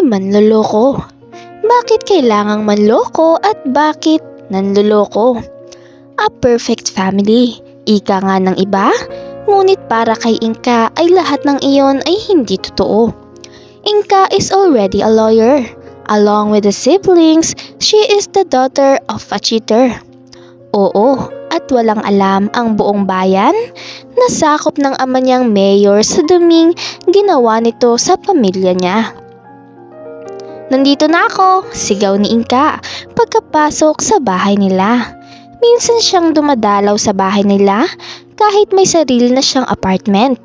ay manloloko. Bakit kailangang manloko at bakit nanloloko? A perfect family. Ika nga ng iba, ngunit para kay Inka ay lahat ng iyon ay hindi totoo. Inka is already a lawyer. Along with the siblings, she is the daughter of a cheater. Oo, at walang alam ang buong bayan na sakop ng ama niyang mayor sa duming ginawa nito sa pamilya niya. Nandito na ako, sigaw ni Inka pagkapasok sa bahay nila. Minsan siyang dumadalaw sa bahay nila kahit may sarili na siyang apartment.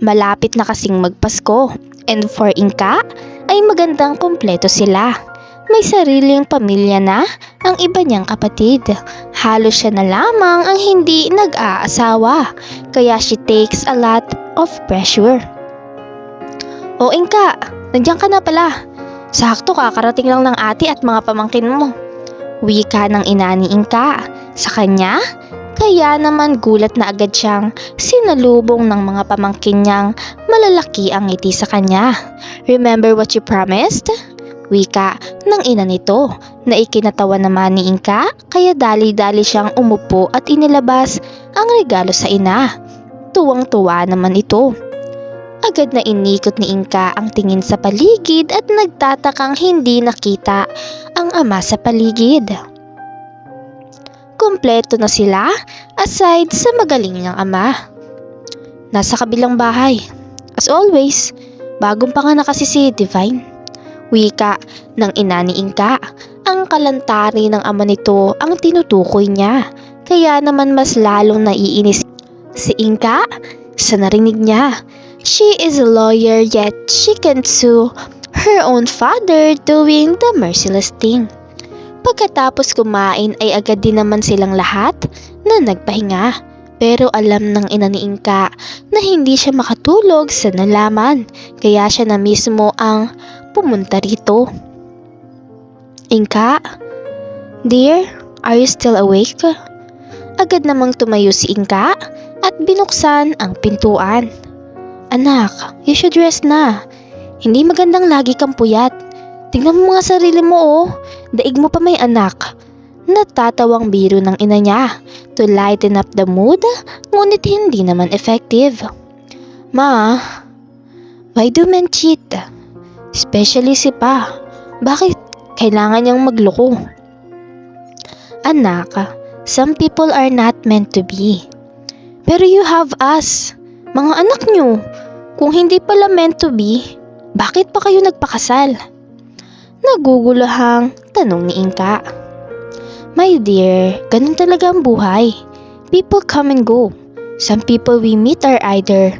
Malapit na kasing magpasko. And for Inka, ay magandang kompleto sila. May sariling pamilya na ang iba niyang kapatid. Halos siya na lamang ang hindi nag-aasawa. Kaya she takes a lot of pressure. O Inka, nandiyan ka na pala. Sakto kakarating lang ng ate at mga pamangkin mo. Wika ng ina ni Inka. Sa kanya, kaya naman gulat na agad siyang sinalubong ng mga pamangkin niyang malalaki ang ngiti sa kanya. Remember what you promised? Wika ng ina nito na ikinatawa naman ni Inka kaya dali-dali siyang umupo at inilabas ang regalo sa ina. Tuwang-tuwa naman ito. Agad na inikot ni Inka ang tingin sa paligid at nagtatakang hindi nakita ang ama sa paligid. Kompleto na sila aside sa magaling niyang ama. Nasa kabilang bahay. As always, bagong panganak kasi si Divine. Wika ng ina ni Inka. Ang kalantari ng ama nito ang tinutukoy niya. Kaya naman mas lalong naiinis si Inka sa narinig niya. She is a lawyer yet she can sue her own father doing the merciless thing. Pagkatapos kumain ay agad din naman silang lahat na nagpahinga. Pero alam ng ina ni Inka na hindi siya makatulog sa nalaman. Kaya siya na mismo ang pumunta rito. Inka? Dear, are you still awake? Agad namang tumayo si Inka at binuksan ang pintuan. Anak, you should rest na. Hindi magandang lagi kang puyat. Tingnan mo mga sarili mo oh. Daig mo pa may anak. Natatawang biro ng ina niya to lighten up the mood, ngunit hindi naman effective. Ma, why do men cheat? Especially si Pa. Bakit kailangan niyang magloko? Anak, some people are not meant to be. Pero you have us, mga anak niyo. Kung hindi pala meant to be, bakit pa kayo nagpakasal? Naguguluhang tanong ni Inka. My dear, ganun talaga ang buhay. People come and go. Some people we meet are either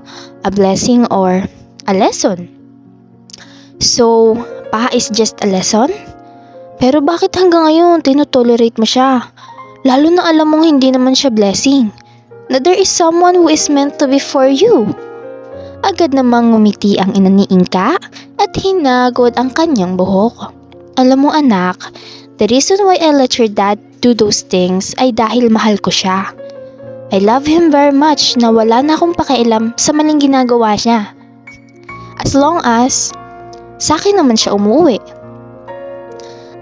a blessing or a lesson. So, pa is just a lesson? Pero bakit hanggang ngayon tinotolerate mo siya? Lalo na alam mong hindi naman siya blessing. Na there is someone who is meant to be for you. Agad namang ngumiti ang ina ni Inka at hinagod ang kanyang buhok. Alam mo anak, the reason why I let your dad do those things ay dahil mahal ko siya. I love him very much na wala na akong pakialam sa maling ginagawa niya. As long as, sa akin naman siya umuwi.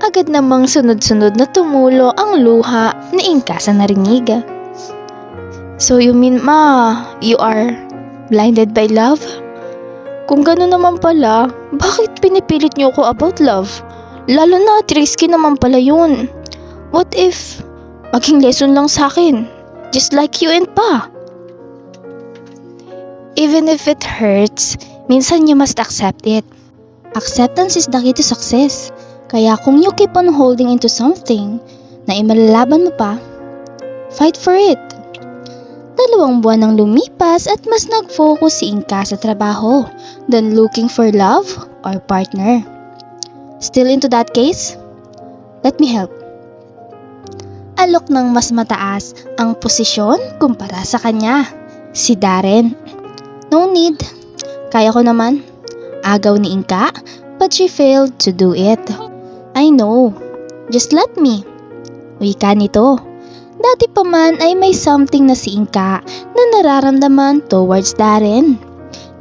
Agad namang sunod-sunod na tumulo ang luha ni Inka sa narinig. So you mean ma, you are blinded by love? Kung gano'n naman pala, bakit pinipilit niyo ko about love? Lalo na at risky naman pala yun. What if maging lesson lang sa akin? Just like you and pa. Even if it hurts, minsan you must accept it. Acceptance is the key to success. Kaya kung you keep on holding into something na imalalaban mo pa, fight for it. Dalawang buwan nang lumipas at mas nag-focus si Inka sa trabaho than looking for love or partner. Still into that case? Let me help. Alok ng mas mataas ang posisyon kumpara sa kanya, si Darren. No need. Kaya ko naman. Agaw ni Inka, but she failed to do it. I know. Just let me. Wika nito. Dati pa man ay may something na si Inka na nararamdaman towards Darren.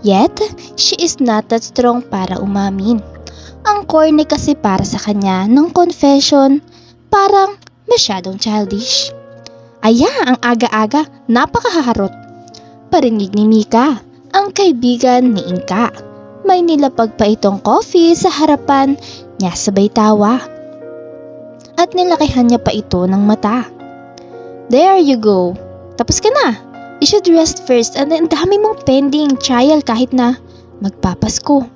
Yet, she is not that strong para umamin. Ang corny kasi para sa kanya ng confession parang masyadong childish. Aya, ang aga-aga, napakahaharot. Parinig ni Mika, ang kaibigan ni Inka. May nilapag pa itong coffee sa harapan niya sabay tawa. At nilakihan niya pa ito ng mata. There you go. Tapos ka na. You should rest first and ang dami mong pending trial kahit na magpapasko.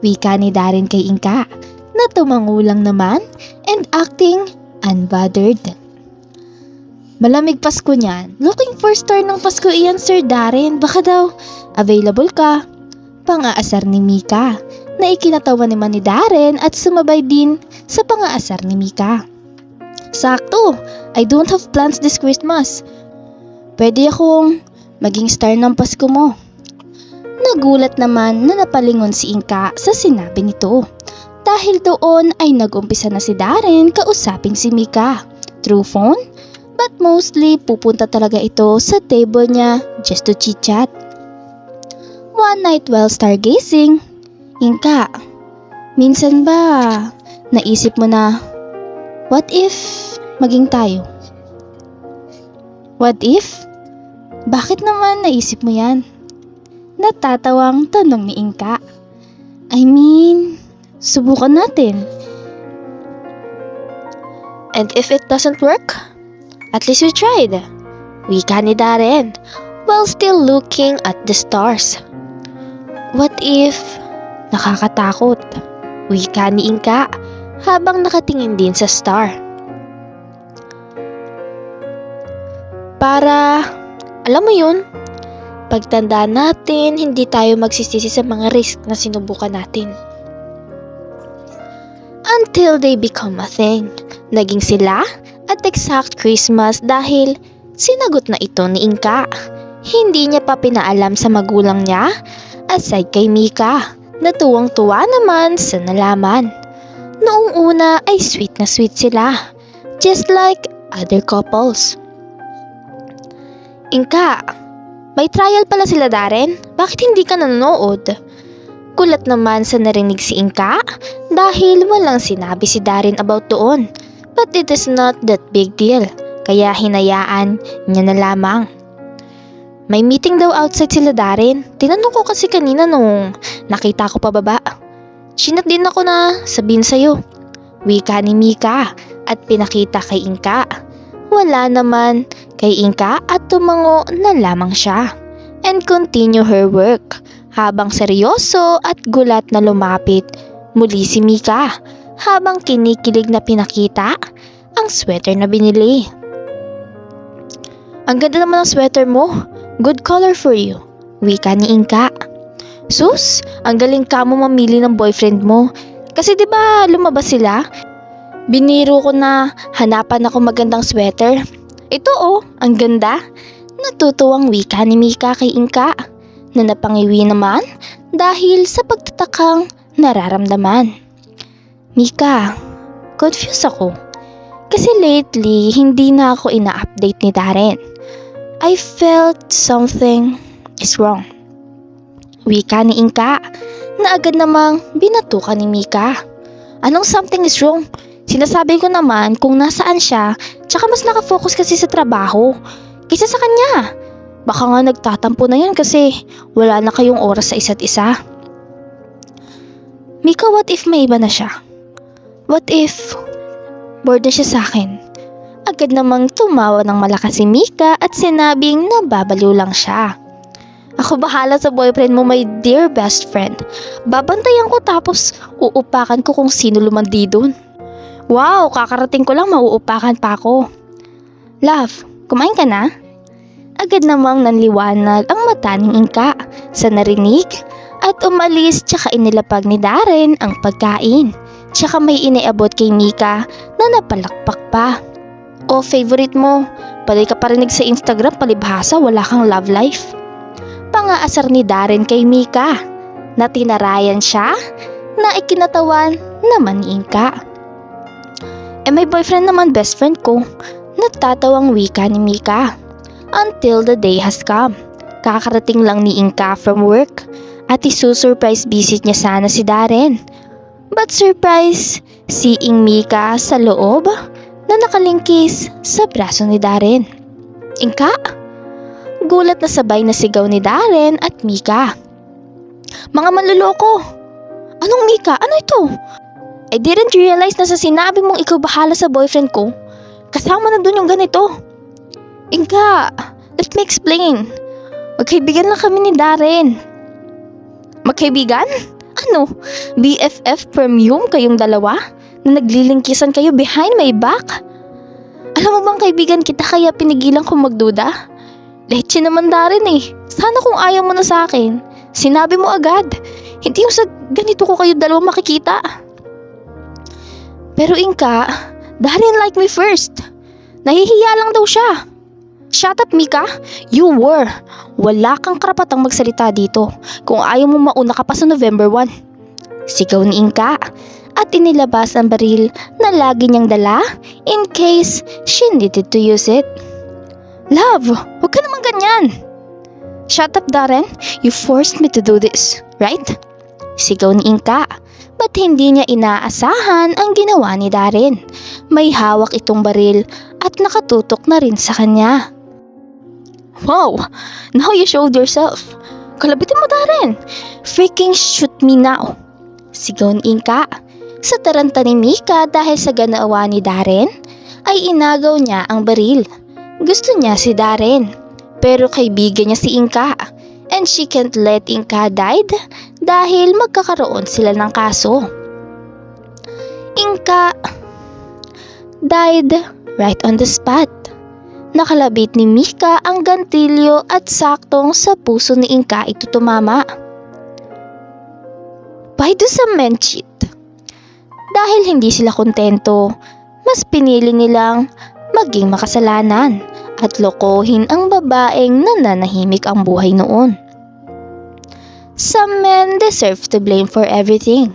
Wika ni Darren kay Inka na tumangulang naman and acting unbothered. Malamig Pasko niyan. Looking for star ng Pasko iyan, Sir Darren. Baka daw, available ka. Pangaasar ni Mika na ikinatawa naman ni Darren at sumabay din sa pangaasar ni Mika. Sakto, I don't have plans this Christmas. Pwede akong maging star ng Pasko mo. Nagulat naman na napalingon si Inka sa sinabi nito. Dahil doon ay nag-umpisa na si Darren kausapin si Mika. Through phone? But mostly pupunta talaga ito sa table niya just to chit-chat. One night while stargazing, Inka, minsan ba naisip mo na, what if maging tayo? What if? Bakit naman naisip mo yan? Natatawang tanong ni Inka. I mean, subukan natin. And if it doesn't work, at least we tried. Wika ni Darren, while still looking at the stars. What if nakakatakot? Wika ni Inka habang nakatingin din sa star. Para, alam mo yun, pagtanda natin, hindi tayo magsisisi sa mga risk na sinubukan natin. Until they become a thing. Naging sila at exact Christmas dahil sinagot na ito ni Inka. Hindi niya pa pinaalam sa magulang niya aside kay Mika na tuwang-tuwa naman sa nalaman. Noong una ay sweet na sweet sila, just like other couples. Inka, may trial pala sila Darren? Bakit hindi ka nanonood? Kulat naman sa narinig si Inka dahil walang sinabi si Darren about doon. But it is not that big deal, kaya hinayaan niya na lamang. May meeting daw outside sila Darren. Tinanong ko kasi kanina nung nakita ko pababa. Chinat din ako na sabihin sa'yo. Wika ni Mika at pinakita kay Inka. Wala naman kay Inka at tumango na lamang siya. And continue her work habang seryoso at gulat na lumapit muli si Mika habang kinikilig na pinakita ang sweater na binili. Ang ganda naman ng sweater mo. Good color for you. Wika ni Inka. Sus, ang galing ka mo mamili ng boyfriend mo. Kasi 'di ba lumabas sila? Biniro ko na hanapan ako magandang sweater. Ito oh, ang ganda. Natutuwang wika ni Mika kay Inka na napangiwi naman dahil sa pagtatakang nararamdaman. Mika, confused ako. Kasi lately, hindi na ako ina-update ni Darren. I felt something is wrong. Wika ni Inka na agad namang binatukan ni Mika. Anong something is wrong? Sinasabi ko naman kung nasaan siya, tsaka mas nakafocus kasi sa trabaho. Kaysa sa kanya. Baka nga nagtatampo na yan kasi wala na kayong oras sa isa't isa. Mika, what if may iba na siya? What if bored na siya sa akin? Agad namang tumawa ng malakas si Mika at sinabing nababaliw lang siya. Ako bahala sa boyfriend mo, my dear best friend. Babantayan ko tapos uupakan ko kung sino lumandi doon. Wow, kakarating ko lang mauupakan pa ako. Love, kumain ka na? Agad namang nanliwanag ang mata ni Inka sa narinig at umalis tsaka inilapag ni Darren ang pagkain. Tsaka may iniabot kay Mika na napalakpak pa. O favorite mo, pwede ka parinig sa Instagram palibhasa wala kang love life. Pangaasar ni Darren kay Mika na tinarayan siya na ikinatawan naman ni Inka. Eh may boyfriend naman best friend ko. Nagtatawang wika ni Mika. Until the day has come. Kakarating lang ni Inka from work at isusurprise visit niya sana si Darren. But surprise, seeing Mika sa loob na nakalingkis sa braso ni Darren. Inka? Gulat na sabay na sigaw ni Darren at Mika. Mga manluloko! Anong Mika? Ano ito? I didn't realize na sa sinabi mong ikaw bahala sa boyfriend ko, kasama na dun yung ganito. Inka, let me explain. Magkaibigan lang kami ni Darren. Magkaibigan? Ano? BFF premium kayong dalawa? Na naglilingkisan kayo behind my back? Alam mo bang kaibigan kita kaya pinigilan kong magduda? Leche naman Darren eh. Sana kung ayaw mo na sa akin, sinabi mo agad. Hindi yung sa ganito ko kayo dalawa makikita. Pero Inka, Darren like me first. Nahihiya lang daw siya. Shut up, Mika. You were. Wala kang karapatang magsalita dito kung ayaw mo mauna ka pa sa November 1. Sigaw ni Inka at inilabas ang baril na lagi niyang dala in case she needed to use it. Love, huwag ka naman ganyan. Shut up, Darren. You forced me to do this, right? Sigaw ni Inka. Ba't hindi niya inaasahan ang ginawa ni Darren? May hawak itong baril at nakatutok na rin sa kanya. Wow! Now you showed yourself. Kalabitin mo, Darren. Freaking shoot me now. Sigaw ni Inka. Sa taranta ni Mika dahil sa ganawa ni Darren, ay inagaw niya ang baril. Gusto niya si Darren, pero kaibigan niya si Inka. And she can't let Inka died dahil magkakaroon sila ng kaso. Inka died right on the spot. Nakalabit ni Mika ang gantilyo at saktong sa puso ni Inka ito tumama. Why do some men cheat? Dahil hindi sila kontento, mas pinili nilang maging makasalanan at lokohin ang babaeng nananahimik ang buhay noon. Some men deserve to blame for everything.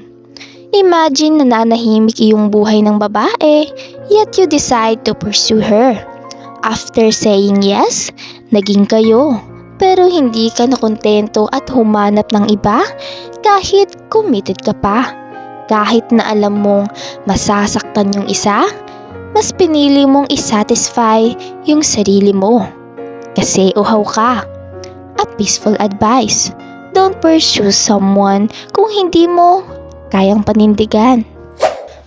Imagine nananahimik iyong buhay ng babae, yet you decide to pursue her. After saying yes, naging kayo. Pero hindi ka nakontento at humanap ng iba kahit committed ka pa. Kahit na alam mong masasaktan yung isa, mas pinili mong isatisfy yung sarili mo. Kasi uhaw ka. A peaceful advice. Don't pursue someone kung hindi mo kayang panindigan.